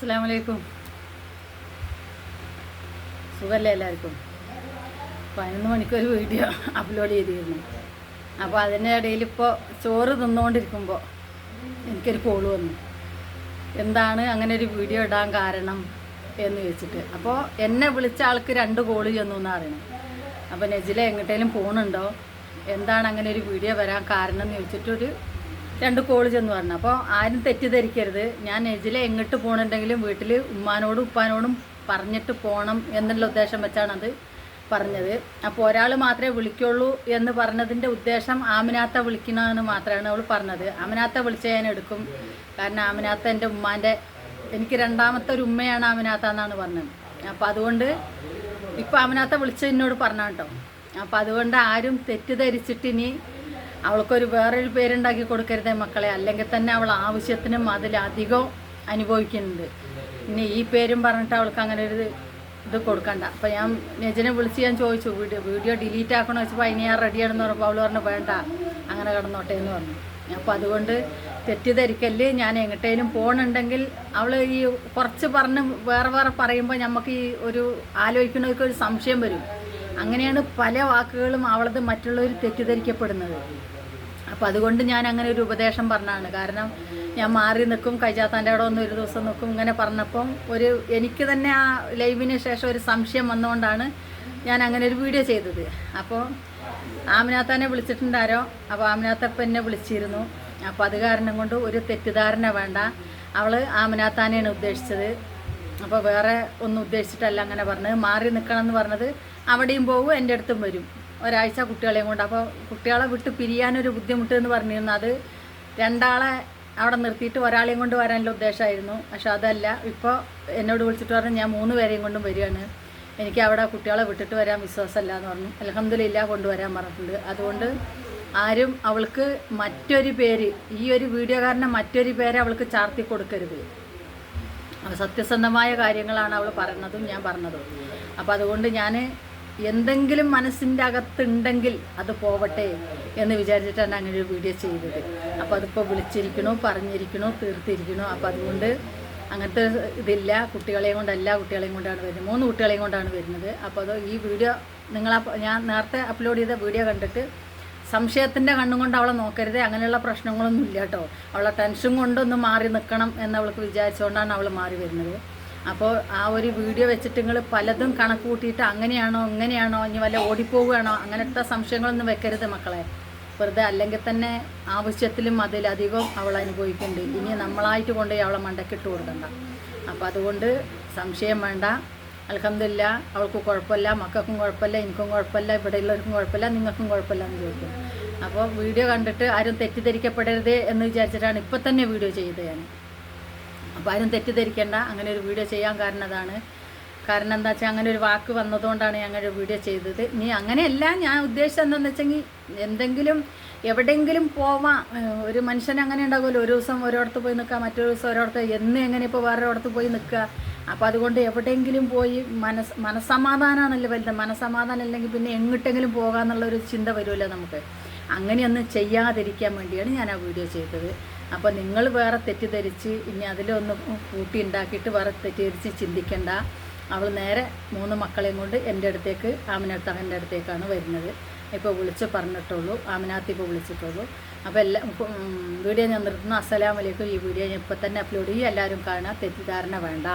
അസ്സാം വലൈക്കും സുഖമല്ലേ എല്ലാവർക്കും? പതിനൊന്ന് മണിക്കൊരു വീഡിയോ അപ്ലോഡ് ചെയ്തിരുന്നു. അപ്പോൾ അതിന്റെ ഇടയിൽ ഇപ്പോൾ ചോറ് തിന്നുകൊണ്ടിരിക്കുമ്പോൾ എനിക്കൊരു കോൾ വന്നു. എന്താണ് അങ്ങനെ ഒരു വീഡിയോ ഇടാൻ കാരണം എന്ന് ചോദിച്ചിട്ട്. അപ്പോൾ എന്നെ വിളിച്ച ആൾക്ക് രണ്ട് കോൾ ചെന്നു എന്ന് അറിയണം അപ്പോൾ നെജില എങ്ങോട്ടേലും പോണുണ്ടോ? എന്താണ് അങ്ങനെ ഒരു വീഡിയോ വരാൻ കാരണം എന്ന് ചോദിച്ചിട്ടൊരു രണ്ട് കോൾ ചെന്ന് പറഞ്ഞു. അപ്പോൾ ആരും തെറ്റിദ്ധരിക്കരുത്. ഞാൻ നെജില എങ്ങോട്ട് പോകണുണ്ടെങ്കിലും വീട്ടിൽ ഉമ്മാനോടും ഉപ്പാനോടും പറഞ്ഞിട്ട് പോകണം എന്നുള്ള ഉദ്ദേശം വെച്ചാണ് അത് പറഞ്ഞത്. അപ്പോൾ ഒരാൾ മാത്രമേ വിളിക്കുള്ളൂ എന്ന് പറഞ്ഞതിന്റെ ഉദ്ദേശം ആമിനാത്ത വിളിക്കണമെന്ന് മാത്രമാണ് അവൾ പറഞ്ഞത്. ആമിനാത്ത വിളിച്ച ഞാൻ എടുക്കും. കാരണം ആമിനാത്ത എന്റെ ഉമ്മാന്റെ എനിക്ക് രണ്ടാമത്തെ ഒരു ഉമ്മയാണ് ആമിനാത്ത എന്നാണ് പറഞ്ഞത്. അപ്പോൾ അതുകൊണ്ട് ഇപ്പോൾ ആമിനാത്ത വിളിച്ച് എന്നോട് പറഞ്ഞ കേട്ടോ അപ്പോൾ അതുകൊണ്ട് ആരും തെറ്റിദ്ധരിച്ചിട്ട് ഇനി അവൾക്കൊരു വേറൊരു പേരുണ്ടാക്കി കൊടുക്കരുതേ മക്കളെ. അല്ലെങ്കിൽ തന്നെ അവൾ ആവശ്യത്തിനും അതിലധികം അനുഭവിക്കുന്നുണ്ട്. പിന്നെ ഈ പേരും പറഞ്ഞിട്ട് അവൾക്ക് അങ്ങനെ ഒരു ഇത് കൊടുക്കണ്ട. അപ്പോൾ ഞാൻ നെജിനെ വിളിച്ച് ഞാൻ ചോദിച്ചു വീഡിയോ വീഡിയോ ഡിലീറ്റ് ആക്കണോ? വെച്ചപ്പോൾ അതിന് ഞാൻ റെഡിയാണെന്ന് പറഞ്ഞപ്പോൾ അവൾ പറഞ്ഞു വേണ്ട അങ്ങനെ കിടന്നോട്ടെ എന്ന് പറഞ്ഞു. അപ്പോൾ അതുകൊണ്ട് തെറ്റിദ്ധരിക്കൽ ഞാൻ എങ്ങോട്ടേലും പോകണുണ്ടെങ്കിൽ അവൾ ഈ കുറച്ച് പറഞ്ഞ് വേറെ വേറെ പറയുമ്പോൾ നമുക്ക് ഈ ഒരു ആലോചിക്കുന്നവർക്ക് ഒരു സംശയം വരും. അങ്ങനെയാണ് പല വാക്കുകളും അവളത് മറ്റുള്ളവർ തെറ്റിദ്ധരിക്കപ്പെടുന്നത്. അപ്പം അതുകൊണ്ട് ഞാൻ അങ്ങനെ ഒരു ഉപദേശം പറഞ്ഞാണ് കാരണം ഞാൻ മാറി നിൽക്കും കൈജാത്താന്റെ അവിടെ ഒന്ന് ഒരു ദിവസം നിൽക്കും ഇങ്ങനെ പറഞ്ഞപ്പം ഒരു എനിക്ക് തന്നെ ആ ലൈവിന് ശേഷം ഒരു സംശയം വന്നുകൊണ്ടാണ് ഞാൻ അങ്ങനെ ഒരു വീഡിയോ ചെയ്തത്. അപ്പോൾ ആമിനാത്താനെ വിളിച്ചിട്ടുണ്ടാരോ അപ്പോൾ ആമിനാത്തപ്പം എന്നെ വിളിച്ചിരുന്നു. അപ്പോൾ അത് കാരണം കൊണ്ട് ഒരു തെറ്റിദ്ധാരണ വേണ്ട. അവൾ ആമിനാത്താനെയാണ് ഉദ്ദേശിച്ചത്. അപ്പോൾ വേറെ ഒന്നും ഉദ്ദേശിച്ചിട്ടല്ല അങ്ങനെ പറഞ്ഞത്. മാറി നിൽക്കണം എന്ന് പറഞ്ഞത് അവിടെയും പോകും എന്റെ അടുത്തും വരും. ഒരാഴ്ച കുട്ടികളെയും കൊണ്ട്. അപ്പോൾ കുട്ടികളെ വിട്ട് പിരിയാനൊരു ബുദ്ധിമുട്ട് എന്ന് പറഞ്ഞിരുന്നു. അത് രണ്ടാളെ അവിടെ നിർത്തിയിട്ട് ഒരാളെയും കൊണ്ട് വരാനുള്ള ഉദ്ദേശമായിരുന്നു. പക്ഷെ അതല്ല. ഇപ്പോൾ എന്നോട് വിളിച്ചിട്ട് പറഞ്ഞു ഞാൻ മൂന്ന് പേരെയും കൊണ്ടും വരികയാണ്. എനിക്ക് അവിടെ കുട്ടികളെ വിട്ടിട്ട് വരാൻ വിശ്വാസമല്ല എന്ന് പറഞ്ഞു. അലഹമ്മദില്ല കൊണ്ടുവരാൻ പറഞ്ഞിട്ടുണ്ട്. അതുകൊണ്ട് ആരും അവൾക്ക് മറ്റൊരു പേര് ഈ ഒരു വീഡിയോ കാരണം മറ്റൊരു പേര് അവൾക്ക് ചാർത്തി കൊടുക്കരുത്. സത്യസന്ധമായ കാര്യങ്ങളാണ് അവൾ പറഞ്ഞതും ഞാൻ പറഞ്ഞതും. അപ്പോൾ അതുകൊണ്ട് ഞാൻ എന്തെങ്കിലും മനസ്സിന്റെ അകത്തുണ്ടെങ്കിൽ അത് പോവട്ടെ എന്ന് വിചാരിച്ചിട്ടാണ് അങ്ങനെ ഒരു വീഡിയോ ചെയ്തത്. അപ്പോൾ അതിപ്പോൾ വിളിച്ചിരിക്കണോ പറഞ്ഞിരിക്കണോ തീർത്തിരിക്കണോ. അപ്പോൾ അതുകൊണ്ട് അങ്ങനത്തെ ഇതില്ല. കുട്ടികളെയും കൊണ്ട് എല്ലാ കുട്ടികളെയും കൊണ്ടാണ് വരുന്നത്. മൂന്ന് കുട്ടികളെയും കൊണ്ടാണ് വരുന്നത്. അപ്പോൾ അത് ഈ വീഡിയോ നിങ്ങളാ ഞാൻ നേരത്തെ അപ്ലോഡ് ചെയ്ത വീഡിയോ കണ്ടിട്ട് സംശയത്തിന്റെ കണ്ണും കൊണ്ട് അവളെ നോക്കരുത് അങ്ങനെയുള്ള പ്രശ്നങ്ങളൊന്നും ഇല്ല കേട്ടോ. അവളെ ടെൻഷൻ കൊണ്ടൊന്ന് മാറി നിൽക്കണം എന്ന് അവൾക്ക് വിചാരിച്ചുകൊണ്ടാണ് അവൾ മാറി വരുന്നത്. അപ്പോൾ ആ ഒരു വീഡിയോ വെച്ചിട്ട് നിങ്ങൾ പലതും കണക്ക് കൂട്ടിയിട്ട് അങ്ങനെയാണോ ഇങ്ങനെയാണോ ഇനി വല്ല ഓടിപ്പോവുകയാണോ അങ്ങനത്തെ സംശയങ്ങളൊന്നും വെക്കരുത് മക്കളെ. വെറുതെ അല്ലെങ്കിൽ തന്നെ ആവശ്യത്തിലും അതിലധികം അവൾ അനുഭവിക്കേണ്ടി ഇനി നമ്മളായിട്ട് കൊണ്ടുപോയി അവളെ മണ്ടക്കിട്ട് കൊടുക്കണ്ട. അപ്പോൾ അതുകൊണ്ട് സംശയം വേണ്ട. അലഹമില്ല അവൾക്ക് കുഴപ്പമില്ല മക്കൾക്കും കുഴപ്പമില്ല എനിക്കും കുഴപ്പമില്ല ഇവിടെയുള്ളവർക്കും കുഴപ്പമില്ല നിങ്ങൾക്കും കുഴപ്പമില്ല എന്ന് ചോദിക്കും. അപ്പോൾ വീഡിയോ കണ്ടിട്ട് ആരും തെറ്റിദ്ധരിക്കപ്പെടരുത് എന്ന് വിചാരിച്ചിട്ടാണ് ഇപ്പം തന്നെ വീഡിയോ ചെയ്തത് ഞാൻ. അപ്പോൾ ആരും തെറ്റിദ്ധരിക്കേണ്ട അങ്ങനെ ഒരു വീഡിയോ ചെയ്യാൻ കാരണം അതാണ്. കാരണം എന്താ വെച്ചാൽ അങ്ങനെ ഒരു വാക്ക് വന്നതുകൊണ്ടാണ് ഒരു വീഡിയോ ചെയ്തത്. നീ അങ്ങനെയല്ല ഞാൻ ഉദ്ദേശിച്ചത് എന്താണെന്ന് വെച്ചെങ്കിൽ എന്തെങ്കിലും എവിടെയെങ്കിലും പോവാം. ഒരു മനുഷ്യൻ അങ്ങനെ ഉണ്ടാകുമല്ലോ ഒരു ദിവസം ഒരിടത്ത് പോയി നിൽക്കുക മറ്റൊരു ദിവസം ഒരിടത്ത് എന്ന് എങ്ങനെ ഇപ്പോൾ വേറൊരിടത്ത് പോയി നിൽക്കുക? അപ്പോൾ അതുകൊണ്ട് എവിടെയെങ്കിലും പോയി മനസ് മനസ്സമാധാനമാണല്ലോ വലുത്. മനസ്സമാധാനം അല്ലെങ്കിൽ പിന്നെ എങ്ങോട്ടെങ്കിലും പോകാമെന്നുള്ളൊരു ചിന്ത വരുമല്ലോ നമുക്ക്. അങ്ങനെയൊന്നും ചെയ്യാതിരിക്കാൻ വേണ്ടിയാണ് ഞാൻ ആ വീഡിയോ ചെയ്തത്. അപ്പോൾ നിങ്ങൾ വേറെ തെറ്റിദ്ധരിച്ച് ഇനി അതിലൊന്ന് കൂട്ടി ഉണ്ടാക്കിയിട്ട് വേറെ തെറ്റിദ്ധരിച്ച് ചിന്തിക്കേണ്ട. അവൾ നേരെ മൂന്ന് മക്കളെയും കൊണ്ട് എന്റെ അടുത്തേക്ക് ആമിനത്തകന്റെ അടുത്തേക്കാണ് വരുന്നത്. ഇപ്പോൾ വിളിച്ച് പറഞ്ഞിട്ടുള്ളൂ. ആമിനാത്തി ഇപ്പോൾ വിളിച്ചിട്ടുള്ളൂ. അപ്പോൾ എല്ലാ വീഡിയോ ഞാൻ നിർത്തുന്നു. അസ്സലാമലൈക്കും ഈ വീഡിയോ ഞാൻ ഇപ്പോൾ തന്നെ അപ്ലോഡ് ചെയ്യും. എല്ലാവരും കാണുക. തെറ്റിദ്ധാരണ വേണ്ട.